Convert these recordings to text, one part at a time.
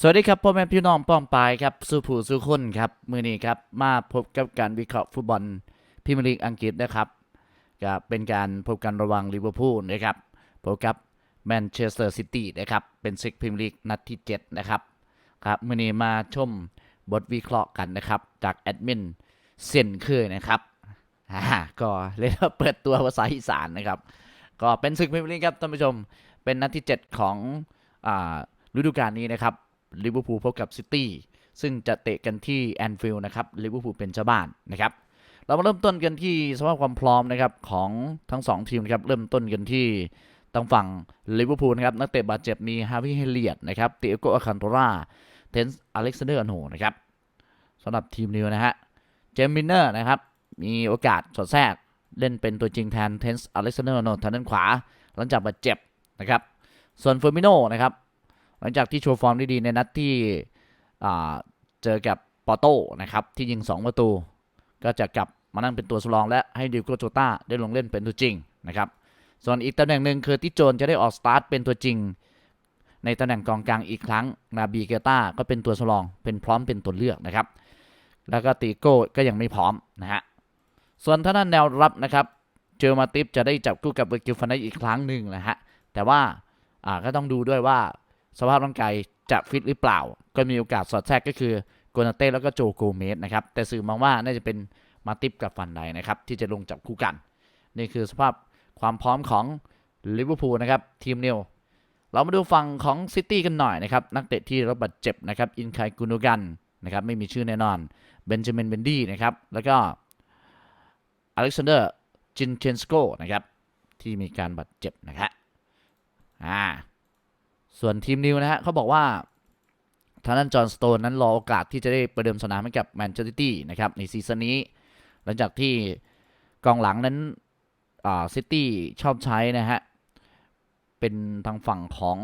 สวัสดีครับพ่อแม่พี่น้องป้องปายครับสู้ผู้สู้คนครับมือนี้ครับมาพบกับการวิเคราะห์ฟุตบอลพรีเมียร์ลีกอังกฤษนะครับก็เป็นการพบกันระหว่างลิเวอร์พูลนะครับพบกับแมนเชสเตอร์ซิตี้นะครับเป็นศึกพรีเมียร์ลีกนัดที่ 7 นะครับครับมือนี้มาชมบทวิเคราะห์กันนะครับ จากแอดมินเซนเคยนะครับอ่าก็เรียกว่าเปิดตัวภาษาอีสานนะครับ ก็เป็นศึกพรีเมียร์ลีกครับท่านผู้ชมเป็นนัดที่ 7 ของฤดูกาลนี้นะครับ ลิเวอร์พูลพบกับซิตี้ซึ่งจะเตะกันที่แอนฟิลด์นะครับลิเวอร์พูลเป็นเจ้าบ้านนะครับเรามาเริ่มต้นกันที่สภาพความพร้อมนะครับของทั้งสองทีมนะครับเริ่มต้นกันที่ทางฝั่งลิเวอร์พูลนะครับนักเตะบาดเจ็บมีฮาวิเฮเลียดนะครับเตโกอาคันโตราเทนส์อเล็กซานเดอร์อันโหนะครับสำหรับทีมนิวนะฮะเจมมินเนอร์นะครับมีโอกาสสอดแทรกเล่นเป็นตัวจริงแทนเทนส์อเล็กซานเดอร์อันโหทางด้านขวาหลังจากบาดเจ็บนะครับส่วนเฟอร์มิโนนะครับ หลังจากที่โชว์ฟอร์มได้ดีในนัดที่เจอกับปอโต้นะครับที่ยิง 2 ประตู ก็จะกลับมานั่งเป็นตัวสำรองและให้ดิวโกโจต้าได้ลงเล่นเป็นตัวจริงนะครับส่วนอีกตำแหน่งหนึ่งคือที่โจนจะได้ออกสตาร์ทเป็นตัวจริง ในตำแหน่งกองกลางอีกครั้งนาบีเกต้าก็เป็นตัวสำรองเป็นพร้อมเป็นตัวเลือกนะครับแล้วก็ตีโก้ก็ยังไม่พร้อมนะฮะส่วนท่านั้นแนวรับนะครับเจอมาติฟจะได้จับคู่กับเบอร์กิลฟันได้อีกครั้งหนึ่งนะฮะแต่ว่าก็ต้องดูด้วยว่า สภาพร่างกายจะฟิตหรือเปล่า ก็มีโอกาสสอดแทรกก็คือโกนาเต้แล้วก็โจโกเมสนะครับ แต่สื่อมองว่าน่าจะเป็นมาติปกับฟันไดนะครับ ที่จะลงจับคู่กัน นี่คือสภาพความพร้อมของลิเวอร์พูลนะครับ ทีมเนวเรามาดูฝั่งของซิตี้กันหน่อยนะครับ นักเตะที่รับบาดเจ็บนะครับอินไคกุนูกันนะครับไม่มีชื่อแน่นอนเบนจามินเบนดี้นะครับแล้วก็อเล็กซานเดอร์จินเชนสโกนะครับที่มีการบาดเจ็บนะครับอ่า ส่วนทีมนิวนะฮะเขาบอกว่าทางด้านจอห์นสโตนนั้นรอโอกาสที่จะได้ประเดิมสนามให้กับแมนเชสเตอร์ซิตี้นะครับในซีซั่นนี้ หลังจากที่กองหลังนั้นซิตี้ชอบใช้นะฮะ เป็นทางฝั่งของ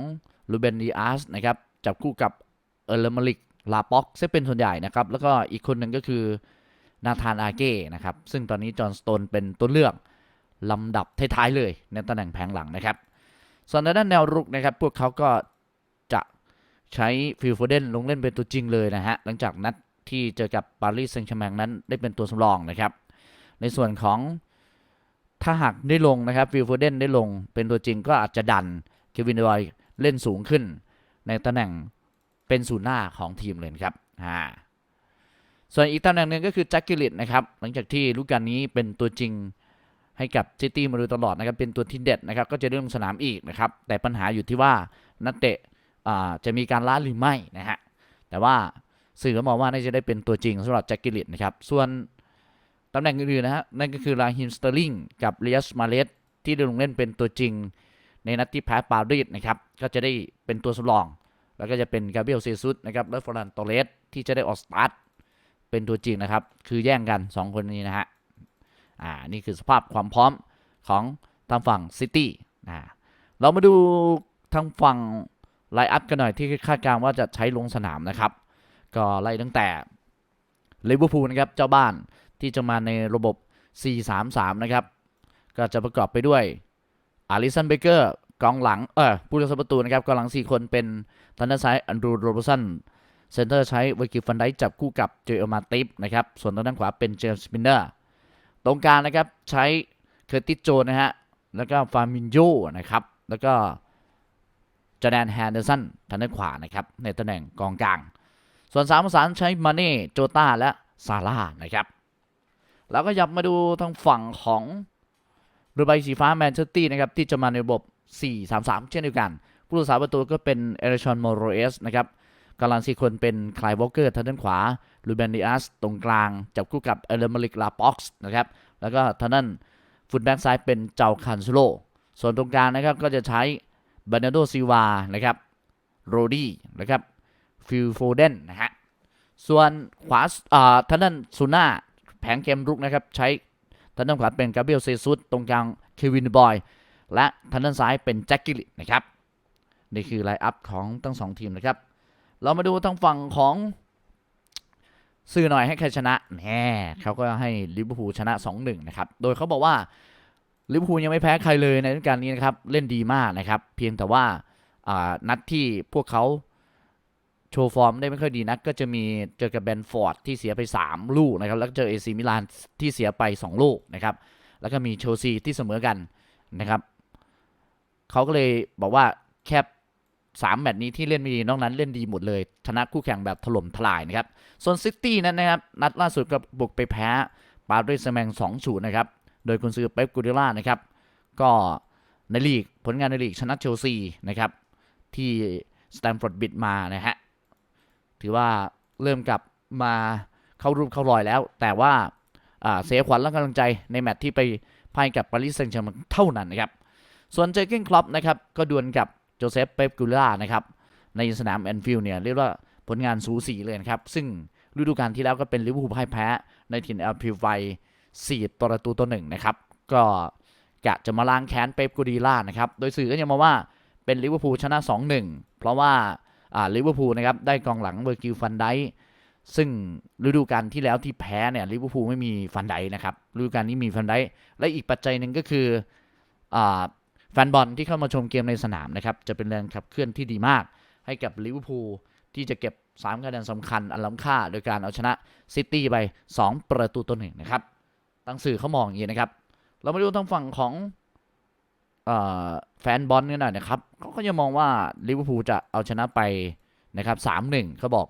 ลูเบนดีอาสนะครับ จับคู่กับเออร์เลมาลิกลาป็อกซึ่งเป็นส่วนใหญ่นะครับ แล้วก็อีกคนหนึ่งก็คือนาธานอาเก้นะครับ ซึ่งตอนนี้จอห์นสโตนเป็นตัวเลือกลำดับท้ายๆเลยในตำแหน่งแผงหลังนะครับ ส่วนในด้านแนวรุกนะครับ พวกเขาก็จะใช้ฟิลโฟเดนลงเล่นเป็นตัวจริงเลยนะฮะ หลังจากนัดที่เจอกับปารีสแซงต์แชร์แมงนั้นได้เป็นตัวสำรองนะครับ ในส่วนของถ้าหากได้ลงนะครับฟิลโฟเดนได้ลงเป็นตัวจริงก็อาจจะดันเควินดอยเล่นสูงขึ้น ในตำแหน่งเป็นศูนย์หน้าของทีมเลยครับอ่าส่วนอีกตำแหน่งหนึ่งก็คือแจ็คกิลิตนะครับ หลังจากที่ลูกการนี้เป็นตัวจริง ให้กับซิตี้มาโดยตลอดนะครับเป็นตัวที่เด็ดนะครับก็จะได้ลงสนามอีกนะครับแต่ปัญหาอยู่ที่ว่านักเตะจะมีการล้าหรือไม่นะฮะแต่ว่าสื่อก็มองว่าน่าจะได้เป็นตัวจริงสำหรับแจ็คกิลิตนะครับส่วนตำแหน่งอื่นๆนะฮะนั่นก็คือลาฮิมสเตอร์ลิงกับเลียสมาเลสที่ได้ลงเล่นเป็นตัวจริงในนัดที่แพ้ปารีสนะครับก็จะได้เป็นตัวสำรอง แล้วก็จะเป็นกาเบรียลเซซุสนะครับและฟอรันโตเลสที่จะได้ออกสตาร์ทเป็นตัวจริงนะครับ คือแย่งกัน 2 คนนี้นะฮะ อ่านี่คือสภาพความพร้อมของทางฝั่งซิตี้อ่าเรามาดูทางฝั่งไลอัพกันหน่อยที่คาดการณ์ว่าจะใช้ลงสนามนะครับ ก็ไล่ตั้งแต่ลิเวอร์พูลนะครับเจ้าบ้านที่จะมาในระบบ 4-3-3 นะครับ ก็จะประกอบไปด้วยอาริสันเบเกอร์กองหลังเออผู้รักษาประตูนะครับกองหลัง 4 คนเป็นทางด้านซ้ายอันดรูโรบสันเซนเตอร์ใช้เวกิฟันไดจับคู่กับเจอมาติฟนะครับส่วนทางด้านขวาเป็นเจมส์สปินเนอร์ ตรงกลางนะครับใช้เคอร์ติสโจนนะฮะ แล้วก็ฟาร์มินโยนะครับ แล้วก็จอแดนแฮนเดอร์สันทางด้านขวานะครับ ในตำแหน่งกองกลาง ส่วนสามประสานใช้มาเน่โจตาและซาร่านะครับ แล้วก็ยับมาดูทางฝั่งของเรือใบสีฟ้าแมนเชสเตอร์นะครับ ที่จะมาในระบบ 4-3-3 เช่นเดียวกัน ผู้รักษาประตูก็เป็นเอริชอนโมโรเอสนะครับ กำลังสี่คนเป็นคลายวอลเกอร์ทางด้านขวาลูเบนดิอัสตรงกลาง จับคู่กับเอเลมาริกลาป็อกส์นะครับ แล้วก็ทางด้านฟุตแบ็กซ้ายเป็นเจ้าคันซูโล ส่วนตรงกลางนะครับก็จะใช้บานาโดซิวานะครับโรดี้นะครับฟิลโฟเดนนะฮะ ส่วนขวาอ่าทางด้านซูน่าแผงเกมรุกนะครับ ใช้ทางด้านขวาเป็นกาเบรียลเซซุสตรงกลางเควินบอย และทางด้านซ้ายเป็นแจ็คกิลินะครับ นี่คือไลน์อัพของทั้งสองทีมนะครับ เรามาดูทางฝั่งของสื่อหน่อยให้ใครชนะแหมเขาก็ให้ลิเวอร์พูลชนะ2-1นะครับ โดยเขาบอกว่าลิเวอร์พูลยังไม่แพ้ใครเลยในฤดูกาลนี้นะครับ เล่นดีมากนะครับ เพียงแต่ว่านัดที่พวกเขาโชว์ฟอร์มได้ไม่ค่อยดีนัก ก็จะมีเจอกับแบนฟอร์ดที่เสียไป 3 ลูกนะครับ แล้วก็เจอเอซีมิลานที่เสียไป 2 ลูกนะครับ แล้วก็มีเชลซีที่เสมอกันนะครับ เขาก็เลยบอกว่าแค่ สามแมตช์นี้ที่เล่นไม่ดีนอกนั้นเล่นดีหมดเลย ชนะคู่แข่งแบบถล่มทลายนะครับ ส่วนซิตี้นั้นนะครับ นัดล่าสุดก็บุกไปแพ้ปารีสแซงแมงสองศูนย์นะครับ โดยคุณซื้อเป๊ปกูเดล่านะครับ ก็ในลีกผลงานในลีกชนะเชลซีนะครับ ที่สแตมฟอร์ดบิดมานะฮะ ถือว่าเริ่มกลับมาเข้ารูปเข้ารอยแล้ว แต่ว่าเสียขวัญและกำลังใจในแมตช์ที่ไปพ่ายกับปารีสแซงต์แชร์แมงเท่านั้นนะครับ ส่วนเจอเกนคลอปนะครับก็ดวลกับ โจเซฟเป๊ปกูล่านะครับในสนามแอนฟิลด์เนี่ยเรียกว่าผลงานสูสีเลยนะครับ ซึ่งฤดูกาลที่แล้วก็เป็นลิเวอร์พูลพ่ายแพ้ ในถิ่นแอลพิวไฟ4ประตูต่อหนึ่งนะครับ ก็กะจะมาล้างแค้นเป๊ปกูดีล่านะครับ โดยสื่อก็ยังมาว่าเป็นลิเวอร์พูลชนะ 2-1 เพราะว่าอ่าลิเวอร์พูลนะครับได้กองหลังเวอร์กิลฟันไดซึ่งฤดูกาลที่แล้วที่แพ้เนี่ยลิเวอร์พูลไม่มีฟันไดนะครับฤดูกาลนี้มีฟันไดและอีกปัจจัยหนึ่งก็คืออ่า แฟนบอลที่เข้ามาชมเกมในสนามนะครับจะเป็นแรงขับเคลื่อนที่ดีมาก ให้กับลิเวอร์พูลที่จะเก็บ3คะแนนสำคัญอันล้ำค่า โดยการเอาชนะซิตี้ไป 2 ประตูต่อหนึ่งนะครับตั้งสื่อเขามองอย่างนี้นะครับ เรามาดูทางฝั่งของแฟนบอลกันหน่อยนะครับเขาก็ยังมองว่าลิเวอร์พูลจะเอาชนะไปนะครับสามหนึ่งเขาบอก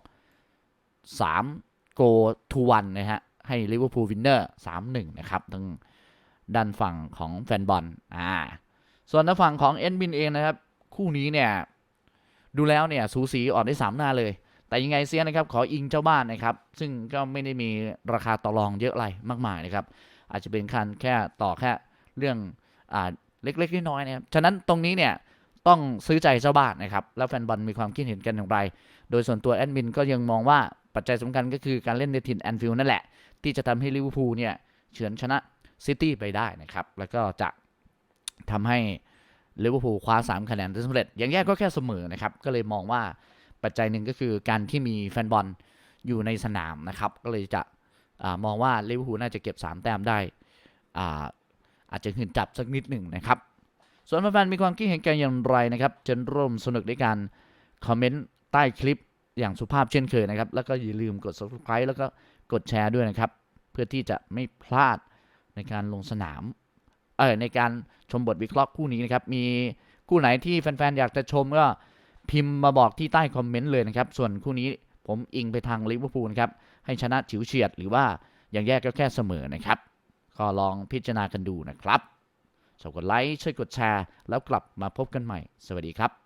สามโกทูวันนะฮะให้ลิเวอร์พูลวินเนอร์สามหนึ่งนะครับทางด้านฝั่งของแฟนบอลอ่า ส่วนทางฝั่งของเอ็นบินเองนะครับ คู่นี้เนี่ย ดูแล้วเนี่ยสูสีอ่อนได้สามหน้าเลย แต่ยังไงเสียนะครับ ขออิงเจ้าบ้านนะครับ ซึ่งก็ไม่ได้มีราคาต่อรองเยอะอะไรมากมายนะครับ อาจจะเป็นคันแค่ต่อแค่เรื่องอ่าเล็กๆน้อยๆนะครับฉะนั้นตรงนี้เนี่ยต้องซื้อใจเจ้าบ้านนะครับ แล้วแฟนบอลมีความคิดเห็นกันอย่างไร โดยส่วนตัวแอดมินก็ยังมองว่าปัจจัยสำคัญก็คือการเล่นในถิ่นแอนฟิลด์นั่นแหละ ที่จะทำให้ลิเวอร์พูลเนี่ยเฉือนชนะซิตี้ไปได้นะครับ แล้วก็จะ ทำให้ลิเวอร์พูลคว้า3คะแนนได้สำเร็จอย่างแย่ก็แค่เสมอนะครับ ก็เลยมองว่าปัจจัยหนึ่งก็คือการที่มีแฟนบอลอยู่ในสนามนะครับ ก็เลยจะอมองว่าลิเวอร์พูลน่าจะเก็บ 3 แต้มได้อาอาจจะหืนจับสักนิดหนึ่งนะครับ ส่วนแฟนๆมีความคิดเห็นกันอย่างไรนะครับจะร่วมสนุกด้วยการคอมเมนต์ใต้คลิปอย่างสุภาพเช่นเคยนะครับ แล้วก็อย่าลืมกด subscribe แล้วก็กดแชร์ด้วยนะครับ เพื่อที่จะไม่พลาดในการลงสนาม ในการชมบทวิเคราะห์คู่นี้นะครับมีคู่ไหนที่แฟนๆอยากจะชมก็พิมพ์มาบอกที่ใต้คอมเมนต์เลยนะครับส่วนคู่นี้ผมอิงไปทางลิเวอร์พูลครับให้ชนะฉิวเฉียดหรือว่าอย่างแยกก็แค่เสมอนะครับ ก็ลองพิจารณากันดูนะครับชอบกดไลค์ช่วยกดแชร์ แล้วกลับมาพบกันใหม่ สวัสดีครับ